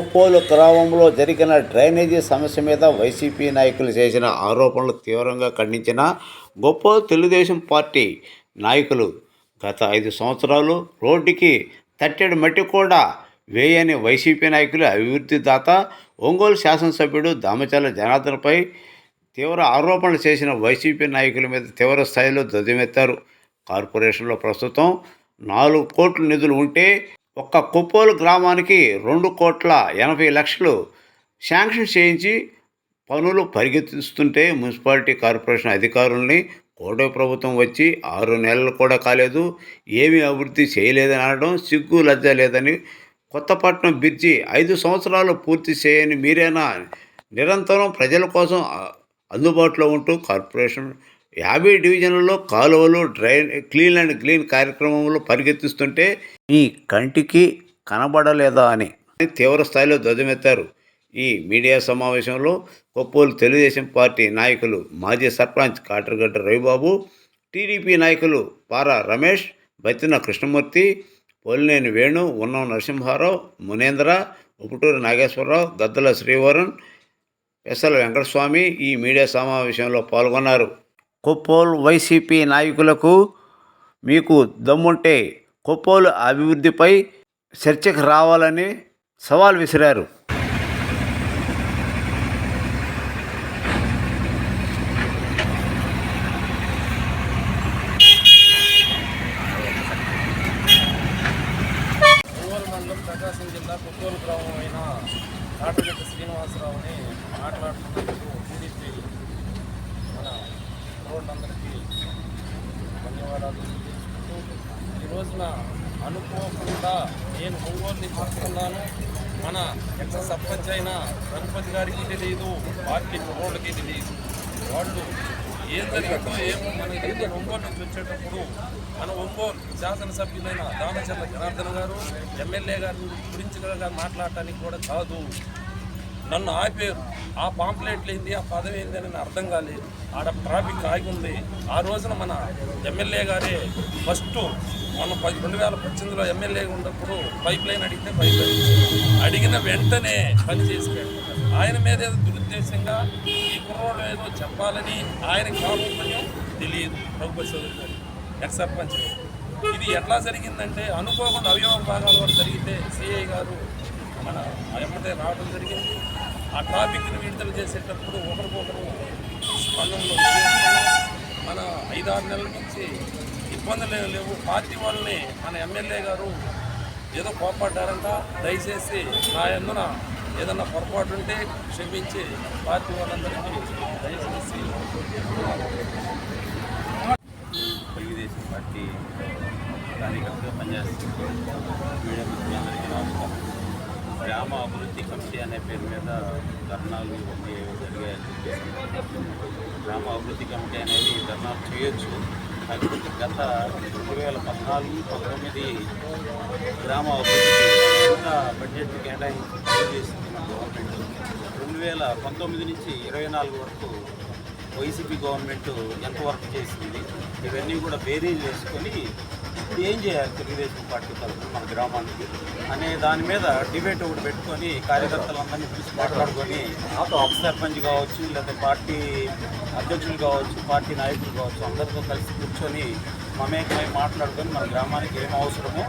ఓపోలు గ్రామంలో జరిగిన డ్రైనేజీ సమస్య మీద వైసీపీ నాయకులు చేసిన ఆరోపణలు తీవ్రంగా ఖండించిన గొప్ప తెలుగుదేశం పార్టీ నాయకులు గత ఐదు సంవత్సరాలు రోడ్డుకి తట్టెడు మట్టి కూడా వేయని వైసీపీ నాయకులు అభివృద్ధి దాత ఒంగోలు శాసనసభ్యుడు దామచర్ల జనార్దన్పై తీవ్ర ఆరోపణలు చేసిన వైసీపీ నాయకుల మీద తీవ్ర స్థాయిలో ధ్వజమెత్తారు. కార్పొరేషన్లో ప్రస్తుతం నాలుగు కోట్ల నిధులు ఉంటే ఒక్క కొప్పోలు గ్రామానికి రెండు కోట్ల ఎనభై లక్షలు శాంక్షన్ చేయించి పనులు పరిగెత్తిస్తుంటే మున్సిపాలిటీ కార్పొరేషన్ అధికారుల్ని కోట ప్రభుత్వం వచ్చి ఆరు నెలలు కూడా కాలేదు ఏమీ అభివృద్ధి చేయలేదని అనడం సిగ్గు లజ్జ లేదని కొత్తపట్నం బ్రిడ్జి ఐదు సంవత్సరాలు పూర్తి చేయని మీరేనా? నిరంతరం ప్రజల కోసం అందుబాటులో ఉంటూ కార్పొరేషన్ యాభై డివిజన్లలో కాలువలు డ్రైన్ క్లీన్ అండ్ క్లీన్ కార్యక్రమంలో పరిగెత్తిస్తుంటే ఈ కంటికి కనబడలేదా అని తీవ్ర స్థాయిలో ధ్వజమెత్తారు. ఈ మీడియా సమావేశంలో కొప్పోలు తెలుగుదేశం పార్టీ నాయకులు మాజీ సర్పంచ్ కాటరగడ్డ రవిబాబు టీడీపీ నాయకులు పారా రమేష్ బత్తిన కృష్ణమూర్తి పోలినేని వేణు ఉన్నం నరసింహారావు మునేంద్ర ఉపుటూరు నాగేశ్వరరావు గద్దల శ్రీవరుణ్ పెసల వెంకటస్వామి ఈ మీడియా సమావేశంలో పాల్గొన్నారు. కొప్పోలు వైసీపీ నాయకులకు మీకు దమ్ముంటే కొప్పోలు అభివృద్ధిపై చర్చకు రావాలని సవాల్ విసిరారు. ప్రకాశం జిల్లా కొత్తూరు గ్రామం అయిన కాటగట్ట శ్రీనివాసరావుని మాట్లాడుతున్నందుకు టీడీపీ రోడ్లందరికీ ధన్యవాదాలు తెలియజేసుకుంటూ ఈ రోజున అనుకోకుండా నేను ఒంగోలు నుంచి మన ఎక్స్ సర్పంచ్ అయిన గణపతి గారికి తెలియదు పార్టీ కుర్రోళ్ళకి తెలియదు. వాళ్ళు ఏం జరిగిందో ఏమో మనకి తెలియదు. ఒంగోలు నుంచి వచ్చేటప్పుడు మన ఒంగోలు శాసనసభ్యులైన దామచర్ల జనార్దన్ గారు ఎమ్మెల్యే గారి గురించి కూడా మాట్లాడటానికి కూడా కాదు. నన్ను ఆపారు. ఆ పాంప్లెట్లు ఏంది? ఆ పదవి ఏంది అని అర్థం కాలేదు. ఆడ ట్రాఫిక్ ఆగి ఉంది. ఆ రోజున మన ఎమ్మెల్యే గారే ఫస్ట్ మనం పది రెండు వేల పద్దెనిమిదిలో ఎమ్మెల్యే ఉన్నప్పుడు పైప్ లైన్ అడిగితే పైప్ లైన్ అడిగిన వెంటనే పని చేసి ఆయన మీద ఏదో దురుద్దేశంగా ఈ కుర్రోడు ఏదో చెప్పాలని ఆయన కాముకుని తెలియదు. ప్రభుత్వ చౌదరి గారు ఎక్స్ సర్పంచ్ ఇది ఎట్లా జరిగిందంటే అనుకోకుండా అవయవ భాగాల వరకు జరిగితే సిఐ గారు మన ఎమ్మటే రావడం జరిగింది. ఆ ట్రాఫిక్ని విడుదల చేసేటప్పుడు ఒకరికొకరు స్పందనలో మన ఐదారు నెలల నుంచి ఇబ్బందులు ఏమీ లేవు. పార్టీ వాళ్ళని మన ఎమ్మెల్యే గారు ఏదో కోపడ్డారంట దయచేసి నా ఎందున ఏదన్నా పొరపాటు ఉంటే క్షమించి పార్టీ వాళ్ళందరికీ దయచేసి తెలుగుదేశం పార్టీ కార్యకర్తగా పనిచేస్తుంది మీడియా మిత్రులందరికీ నమస్కారం. గ్రామ అభివృద్ధి కమిటీ అనే పేరు మీద ధర్నాలు ఇవన్నీ జరిగాయని చెప్పేసి గ్రామ అభివృద్ధి కమిటీ అనేది ధర్నాలు చేయొచ్చు. కాకపోతే గత రెండు వేల పద్నాలుగు పంతొమ్మిది గ్రామ అభివృద్ధి బడ్జెట్ కేటాయించి చేసింది మన గవర్నమెంట్? రెండు వేల పంతొమ్మిది నుంచి ఇరవై నాలుగు వరకు వైసీపీ గవర్నమెంట్ ఎంత వర్క్ చేసింది ఇవన్నీ కూడా బేరీజ్ వేసుకొని ఏం చేయాలి తెలుగుదేశం పార్టీ తరఫున మన గ్రామానికి అనే దాని మీద డిబేట్ ఒకటి పెట్టుకొని కార్యకర్తలందరినీ పిలిచి మాట్లాడుకొని ఉప సర్పంచ్ కావచ్చు లేదా పార్టీ అధ్యక్షులు కావచ్చు పార్టీ నాయకులు కావచ్చు అందరితో కలిసి కూర్చొని మమేకమై మాట్లాడుకొని మన గ్రామానికి ఏం అవసరమో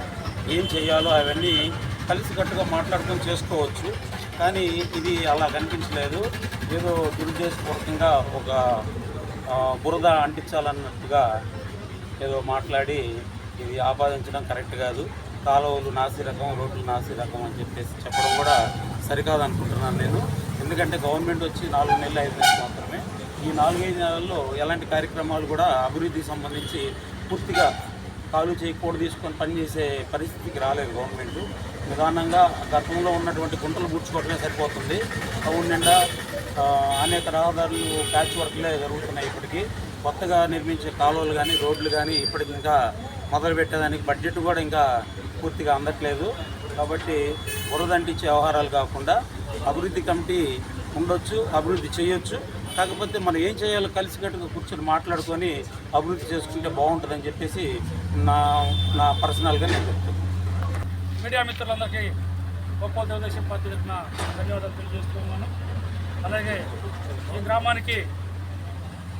ఏం చేయాలో అవన్నీ కలిసికట్టుగా మాట్లాడుకొని చేసుకోవచ్చు. కానీ ఇది అలా కనిపించలేదు. ఏదో దురుద్దేశపూర్వకంగా ఒక బురద అంటించాలన్నట్టుగా ఏదో మాట్లాడి ఇది ఆపాదించడం కరెక్ట్ కాదు. కాలువలు నాసి రకం రోడ్లు నాసి రకం అని చెప్పేసి చెప్పడం కూడా సరికాదు అనుకుంటున్నాను నేను. ఎందుకంటే గవర్నమెంట్ వచ్చి నాలుగు నెలలు ఐదు నెలలు మాత్రమే. ఈ నాలుగైదు నెలల్లో ఎలాంటి కార్యక్రమాలు కూడా అభివృద్ధికి సంబంధించి పూర్తిగా కాలు చేయకూడదు తీసుకొని పనిచేసే పరిస్థితికి రాలేదు గవర్నమెంట్. నిదానంగా గతంలో ఉన్నటువంటి గుంటలు పూడ్చుకోవడమే సరిపోతుంది. టౌన్ నిండా అనేక రహదారులు ప్యాచ్ వర్క్లే జరుగుతున్నాయి ఇప్పటికీ. కొత్తగా నిర్మించే కాలువలు కానీ రోడ్లు కానీ ఇప్పటికి ఇంకా మొదలు పెట్టేదానికి బడ్జెట్ కూడా ఇంకా పూర్తిగా అందట్లేదు. కాబట్టి బురదంటించే వ్యవహారాలు కాకుండా అభివృద్ధి కమిటీ ఉండొచ్చు అభివృద్ధి చేయొచ్చు. కాకపోతే మనం ఏం చేయాలో కలిసికట్టుగా కూర్చొని మాట్లాడుకొని అభివృద్ధి చేసుకుంటే బాగుంటుందని చెప్పేసి నా నా పర్సనల్గా నేను చెప్తాను మీడియా మిత్రులందరికీ గొప్ప తెలుగుదేశం పార్టీ తరఫున ధన్యవాదాలు తెలియజేస్తున్నాను. అలాగే ఈ గ్రామానికి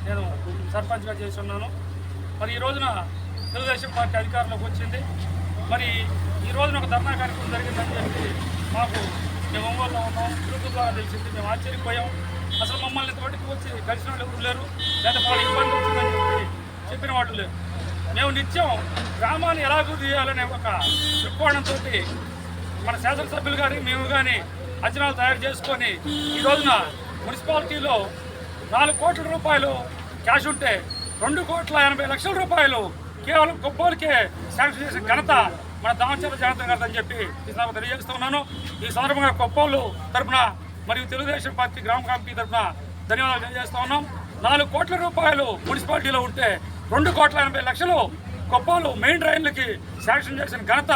నేను సర్పంచ్గా చేస్తున్నాను. మరి ఈ రోజున తెలుగుదేశం పార్టీ అధికారంలోకి వచ్చింది. మరి ఈ రోజున ఒక ధర్నా కార్యక్రమం జరిగిందని చెప్పి మాకు మేము ఒంగోలులో ఉన్నాం. గ్రూప్ ద్వారా తెలిసింది. మేము ఆశ్చర్యపోయాం. అసలు మమ్మల్ని ఇంతవరకు వచ్చి కలిసిన వాళ్ళు ఎవరు లేరు. లేదా వాళ్ళ ఇబ్బంది వచ్చిందని చెప్పి చెప్పిన వాళ్ళు లేరు. మేము నిత్యం గ్రామాన్ని ఎలా అభివృద్ధి చేయాలనే ఒక దృక్కోణంతో మన శాసనసభ్యులు కానీ మేము కానీ అంచనాలు తయారు చేసుకొని ఈ రోజున మున్సిపాలిటీలో నాలుగు కోట్ల రూపాయలు క్యాష్ ఉంటే రెండు కోట్ల ఎనభై లక్షల రూపాయలు కేవలం గొప్పలకే శాంక్షన్ చేసిన ఘనత మన దామచర్ల జగన్ గారు అని చెప్పి ఈ సభ తెలియజేస్తున్నాను ఈ సందర్భంగా కొప్పోళ్ళు తరపున మరియు తెలుగుదేశం పార్టీ గ్రామ కమిటీ తరపున ధన్యవాదాలు తెలియజేస్తా ఉన్నాం. నాలుగు కోట్ల రూపాయలు మున్సిపాలిటీలో ఉంటే రెండు కోట్ల ఎనభై లక్షలు గొప్పోలు మెయిన్ డ్రైన్లకి శాంక్షన్ చేసిన ఘనత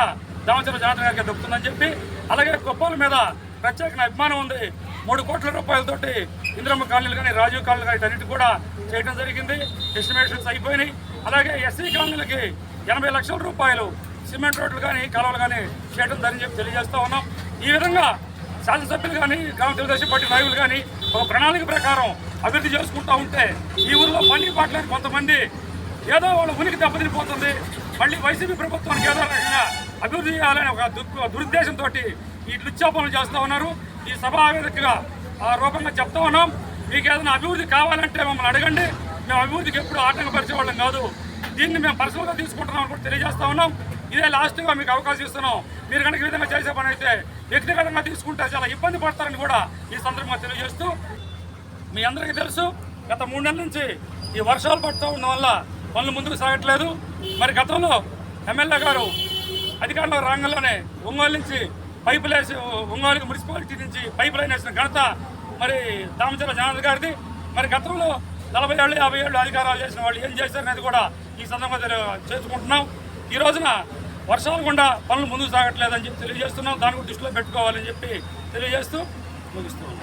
దామచర్ల జాతర గారికి దొరుకుతుందని చెప్పి అలాగే గొప్పోల మీద ప్రత్యేక అభిమానం ఉంది. మూడు కోట్ల రూపాయలతోటి ఇంద్రమ్మ కాలనీలు కానీ రాజీవ్ కాలనీలు కానీ అన్నిటి కూడా చేయడం జరిగింది. ఎస్టిమేషన్స్ అయిపోయినాయి. అలాగే ఎస్సీ కాలనీలకి ఎనభై లక్షల రూపాయలు సిమెంట్ రోడ్లు కానీ కాలువలు కానీ చేయడం జరిగింది చెప్పి తెలియజేస్తూ ఉన్నాం. ఈ విధంగా శాసనసభ్యులు కానీ గ్రామ తెలుగుదేశం పార్టీ నాయకులు కానీ ఒక ప్రణాళిక ప్రకారం అభివృద్ధి చేసుకుంటూ ఉంటే ఈ ఊరిలో పని పాటలేని కొంతమంది ఏదో వాళ్ళ ఉనికి దెబ్బతినిపోతుంది. మళ్ళీ వైసీపీ ప్రభుత్వానికి ఏదో రకంగా అభివృద్ధి చేయాలనే ఒక దుర్ దురుద్దేశంతో ఈ లుచ్చాపనలు చేస్తూ ఉన్నారు. ఈ సభా వేదికగా ఆ రూపంగా చెప్తా ఉన్నాం. మీకు ఏదైనా అభివృద్ధి కావాలంటే మమ్మల్ని అడగండి. మేము అభివృద్ధికి ఎప్పుడు ఆటంకపరిచే వాళ్ళం కాదు. దీన్ని మేము పర్సనల్గా తీసుకుంటున్నాం అని కూడా తెలియజేస్తా ఉన్నాం. ఇదే లాస్ట్గా మీకు అవకాశం ఇస్తున్నాం. మీరు కనుక విధంగా చేసే పని అయితే వ్యక్తిగతంగా తీసుకుంటే చాలా ఇబ్బంది పడతారని కూడా ఈ సందర్భంగా తెలియజేస్తూ మీ అందరికీ తెలుసు గత మూడు నెలల నుంచి ఈ వర్షాలు పడుతూ ఉండడం వల్ల పనులు ముందుకు సాగట్లేదు. మరి గతంలో ఎమ్మెల్యే గారు అధికారంలో రాగానే ఒంగోలు నుంచి పైపులు వేసి ఒంగోలుకి మున్సిపాలిటీ నుంచి పైపు లైన్ వేసిన ఘనత మరి దామచర్ల జనార్దన్ గారిది. మరి గతంలో నలభై ఏళ్ళు యాభై ఏళ్ళు అధికారాలు చేసిన వాళ్ళు ఏం చేశారనేది కూడా ఈ సందర్భంగా చేసుకుంటున్నాం ఈ రోజున వర్షాలు కూడా పనులు ముందుకు సాగట్లేదని చెప్పి తెలియజేస్తున్నాం. దాని కూడా దృష్టిలో పెట్టుకోవాలని చెప్పి తెలియజేస్తూ ముగిస్తున్నాం.